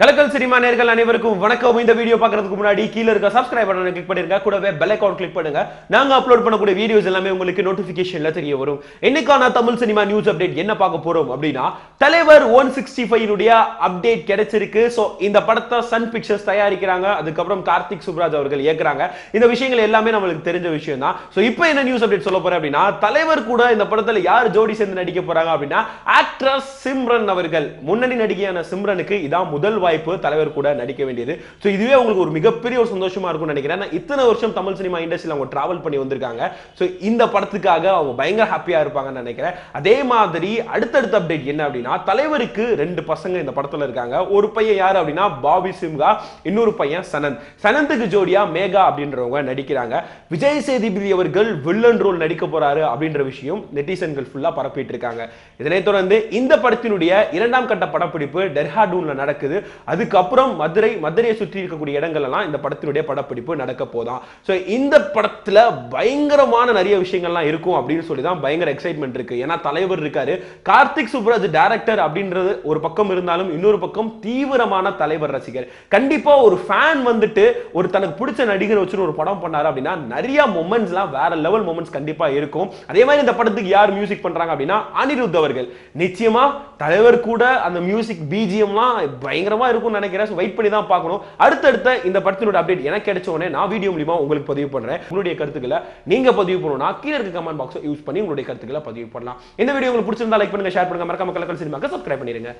கலக்கல் cinema நேர்கள் அனைவருக்கும் வணக்கம். இந்த வீடியோ பார்க்கறதுக்கு முன்னாடி கீழ இருக்க சப்ஸ்கிரைப் பட்டனை கிளிக் பண்ணிருங்க. கூடவே பெல் ஐகான் கிளிக் பண்ணுங்க. நாங்க அப்லோட் பண்ணக்கூடிய வீடியோஸ் எல்லாமே உங்களுக்கு நோட்டிபிகேஷன்ல தெரிய வரும். இன்னைக்கான தமிழ் சினிமா நியூஸ் அப்டேட் என்ன பார்க்க போறோம் அப்படின்னா தலைவர் ஒன் சிக்ஸ்டி ஃபைவ் அப்டேட் கிடைச்சிருக்கு. சோ இந்த படத்தை சன் பிக்சர்ஸ் தயாரிக்கிறாங்க. அதுக்கப்புறம் கார்த்திக் சுப்ராஜ் அவர்கள் இயக்குறாங்க. இந்த விஷயங்கள் எல்லாமே நம்மளுக்கு தெரிஞ்ச விஷயம் தான் சோ இப்போ என்ன நியூஸ் அப்டேட் சொல்ல போறேன் அப்படின்னா தலைவர் கூட இந்த படத்துல யார் ஜோடி சேர்ந்து நடிக்க போறாங்க அப்படின்னா ஆக்ட்ரஸ் சிம்ரன் அவர்கள். முன்னணி நடிகையான சிம்ரனுக்கு இதான் முதல் வாய்ப்பு தலைவர் கூட நடிக்க வேண்டியது. ஸோ இதுவே உங்களுக்கு ஒரு மிகப்பெரிய ஒரு சந்தோஷமா இருக்கும்னு நினைக்கிறேன். இத்தனை வருஷம் தமிழ் சினிமா இண்டஸ்ட்ரியில் அவங்க டிராவல் பண்ணி வந்திருக்காங்க. ஸோ இந்த படத்துக்காக அவங்க பயங்கர ஹாப்பியா இருப்பாங்கன்னு நினைக்கிறேன். அதே மாதிரி அடுத்தடுத்த அப்டேட் என்ன அப்படின்னா தலைவருக்கு ரெண்டு பசங்க இந்த படத்துல இருக்காங்க. ஒரு பையன் யார் அப்படின்னா பாபி சிம்கா இன்னொரு பையன் சனந்த். சனந்துக்கு ஜோடியா மேகா அப்படின்றவங்க நடிக்கிறாங்க. விஜய் சேதுபதி அவர்கள் வில்லன் ரோல் நடிக்க போறாரு அப்படின்ற விஷயம் நெட்டிசன்கள் ஃபுல்லா பரப்பிட்டு இருக்காங்க. இதனைத் தொடர்ந்து இந்த படத்தினுடைய இரண்டாம் கட்ட படப்பிடிப்பு டெர்ஹாடூன்ல நடக்குது. அதுக்கப்புறம் மதுரை மதுரையை சுற்றி இருக்கக்கூடிய இடங்கள் எல்லாம் இந்த படத்தினுடைய படப்பிடிப்பு நடக்க போதான் ஸோ இந்த படத்துல பயங்கரமான நிறைய விஷயங்கள்லாம் இருக்கும் அப்படின்னு சொல்லி தான் பயங்கர எக்ஸைட்மெண்ட் இருக்கு. ஏன்னா தலைவர் இருக்காரு. கார்த்திக் சுப்ராஜ் டேரக்டர் அப்படின்றது ஒரு பக்கம் இருந்தாலும் இன்னொரு பக்கம் தீவிரமான தலைவர் ரசிகர். கண்டிப்பா ஒரு ஃபேன் வந்துட்டு ஒரு தனக்கு பிடிச்ச நடிகர் வச்சுன்னு ஒரு படம் பண்ணாரு அப்படின்னா நிறைய மொமெண்ட்ஸ்லாம் வேற லெவல் மொமெண்ட்ஸ் கண்டிப்பா இருக்கும். அதே மாதிரி இந்த படத்துக்கு யார் மியூசிக் பண்றாங்க அப்படின்னா அனிருத் அவர்கள். நிச்சயமா தலைவர் கூட அந்த மியூசிக் பிஜிஎம்லாம் பயங்கரமா இருக்கும்னு நினைக்கிறேன். வெயிட் பண்ணி தான் பார்க்கணும். அடுத்தடுத்த இந்த படத்தினோட அப்டேட் எனக்கு கிடைச்ச உடனே நான் வீடியோ மூலியமா உங்களுக்கு பதிவு பண்றேன். உங்களுடைய கருத்துக்களை நீங்க பதிவு பண்ணணும்னா கீழே இருக்க கமெண்ட் பாக்ஸை யூஸ் பண்ணி உங்களுடைய கருத்துக்களை பதிவு பண்ணலாம். இந்த வீடியோ உங்களுக்கு பிடிச்சிருந்தா லைக் பண்ணுங்க ஷேர் பண்ணுங்க. மறக்காம கலக்கல் சினிமாக்கு சப்ஸ்கிரைப் பண்ணிருங்க.